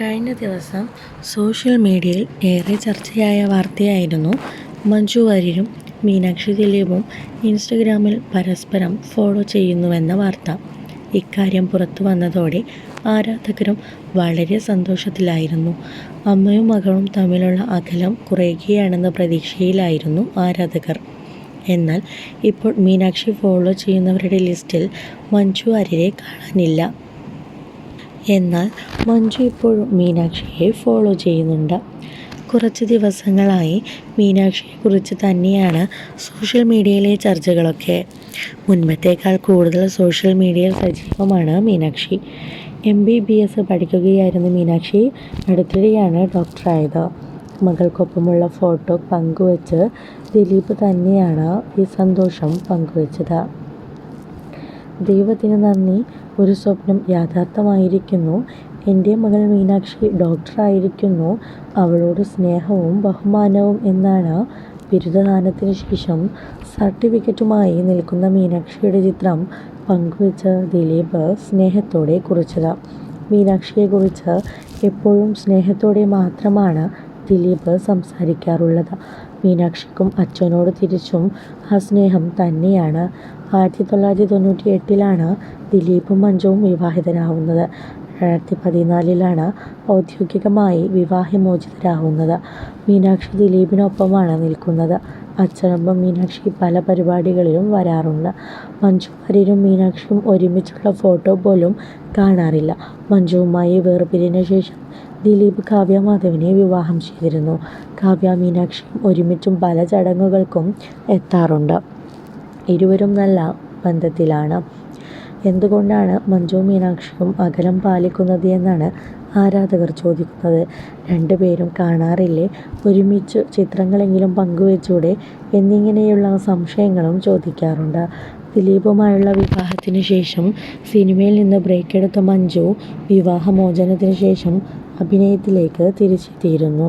കഴിഞ്ഞ ദിവസം സോഷ്യൽ മീഡിയയിൽ ഏറെ ചർച്ചയായ വാർത്തയായിരുന്നു. മഞ്ജു വാര്യരും മീനാക്ഷി ദിലീപും ഇൻസ്റ്റഗ്രാമിൽ പരസ്പരം ഫോളോ ചെയ്യുന്നുവെന്ന വാർത്ത. ഇക്കാര്യം പുറത്തു വന്നതോടെ ആരാധകരും വളരെ സന്തോഷത്തിലായിരുന്നു. അമ്മയും മകളും തമ്മിലുള്ള അകലം കുറയുകയാണെന്ന പ്രതീക്ഷയിലായിരുന്നു ആരാധകർ. എന്നാൽ ഇപ്പോൾ മീനാക്ഷി ഫോളോ ചെയ്യുന്നവരുടെ ലിസ്റ്റിൽ മഞ്ജു വാര്യരെ കാണാനില്ല. എന്നാൽ മഞ്ജു ഇപ്പോഴും മീനാക്ഷിയെ ഫോളോ ചെയ്യുന്നുണ്ട്. കുറച്ച് ദിവസങ്ങളായി മീനാക്ഷിയെക്കുറിച്ച് തന്നെയാണ് സോഷ്യൽ മീഡിയയിലെ ചർച്ചകളൊക്കെ. മുൻപത്തേക്കാൾ കൂടുതൽ സോഷ്യൽ മീഡിയയിൽ സജീവമാണ് Meenakshi. M B B S പഠിക്കുകയായിരുന്ന Meenakshi അടുത്തിടെയാണ് ഡോക്ടറായത്. മകൾക്കൊപ്പമുള്ള ഫോട്ടോ പങ്കുവച്ച് ദിലീപ് തന്നെയാണ് ഈ സന്തോഷം പങ്കുവച്ചത്. ദൈവത്തിന് നന്ദി. ഒരു സ്വപ്നം യാഥാർത്ഥ്യമായിരിക്കുന്നു. എന്റെ മകൾ മീനാക്ഷി ഡോക്ടറായിരിക്കുന്നു. അവളോട് സ്നേഹവും ബഹുമാനവും എന്നാണ് ബിരുദദാനത്തിന് ശേഷം സർട്ടിഫിക്കറ്റുമായി നിൽക്കുന്ന മീനാക്ഷിയുടെ ചിത്രം പങ്കുവച്ച ദിലീപ് സ്നേഹത്തോടെ കുറിച്ചത്. മീനാക്ഷിയെക്കുറിച്ച് എപ്പോഴും സ്നേഹത്തോടെ മാത്രമാണ് ദിലീപ് സംസാരിക്കാറുള്ളത്. മീനാക്ഷിക്കും അച്ഛനോട് തിരിച്ചും ആ സ്നേഹം തന്നെയാണ്. ആയിരത്തി തൊള്ളായിരത്തി തൊണ്ണൂറ്റി എട്ടിലാണ് ദിലീപും മഞ്ജുവും വിവാഹിതരാകുന്നത് രണ്ടായിരത്തി പതിനാലിലാണ് ഔദ്യോഗികമായി വിവാഹമോചിതരാകുന്നത് മീനാക്ഷി ദിലീപിനൊപ്പമാണ് നിൽക്കുന്നത്. അച്ഛനൊപ്പം മീനാക്ഷി പല പരിപാടികളിലും വരാറുണ്ട്. മഞ്ജു മീനാക്ഷിയും ഒരുമിച്ചുള്ള ഫോട്ടോ പോലും കാണാറില്ല. മഞ്ജുവുമായി വേർപിരിഞ്ഞ ശേഷം ദിലീപ് കാവ്യ മാധവനെ വിവാഹം ചെയ്തിരുന്നു. കാവ്യ മീനാക്ഷിയും ഒരുമിച്ചും പല ചടങ്ങുകൾക്കും എത്താറുണ്ട്. ഇരുവരും നല്ല ബന്ധത്തിലാണ്. എന്തുകൊണ്ടാണ് മഞ്ജു മീനാക്ഷിയും അകലം പാലിക്കുന്നത് എന്നാണ് ആരാധകർ ചോദിക്കുന്നത്. രണ്ടുപേരും കാണാറില്ലേ? ഒരുമിച്ച് ചിത്രങ്ങളെങ്കിലും പങ്കുവെച്ചൂടെ എന്നിങ്ങനെയുള്ള സംശയങ്ങളും ചോദിക്കാറുണ്ട്. ദിലീപുമായുള്ള വിവാഹത്തിന് ശേഷം സിനിമയിൽ നിന്ന് ബ്രേക്ക് എടുത്ത മഞ്ജു വിവാഹമോചനത്തിന് ശേഷം അഭിനയത്തിലേക്ക് തിരിച്ചെത്തിയിരുന്നു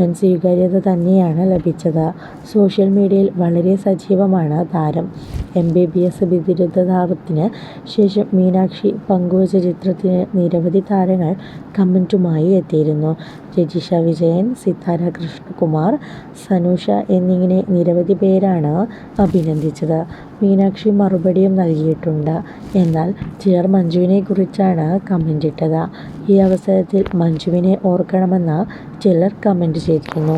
വൻ സ്വീകാര്യത തന്നെയാണ് ലഭിച്ചത്. സോഷ്യൽ മീഡിയയിൽ വളരെ സജീവമാണ് താരം. എം ബി ബി എസ് ബിരുദദാനത്തിന് ശേഷം മീനാക്ഷി പങ്കുവച്ച ചിത്രത്തിന് നിരവധി താരങ്ങൾ കമന്റുമായി എത്തിയിരുന്നു. രജിഷ വിജയൻ സിതാര കൃഷ്ണകുമാർ സനൂഷ എന്നിങ്ങനെ നിരവധി പേരാണ് അഭിനന്ദിച്ചത്. മീനാക്ഷി മറുപടിയും നൽകിയിട്ടുണ്ട്. എന്നാൽ ചിലർ മഞ്ജുവിനെ കുറിച്ചാണ് കമന്റ് ഇട്ടത്. ഈ അവസരത്തിൽ മഞ്ജുവിനെ ഓർക്കണമെന്ന് ചിലർ കമന്റ് ചെയ്തിരുന്നു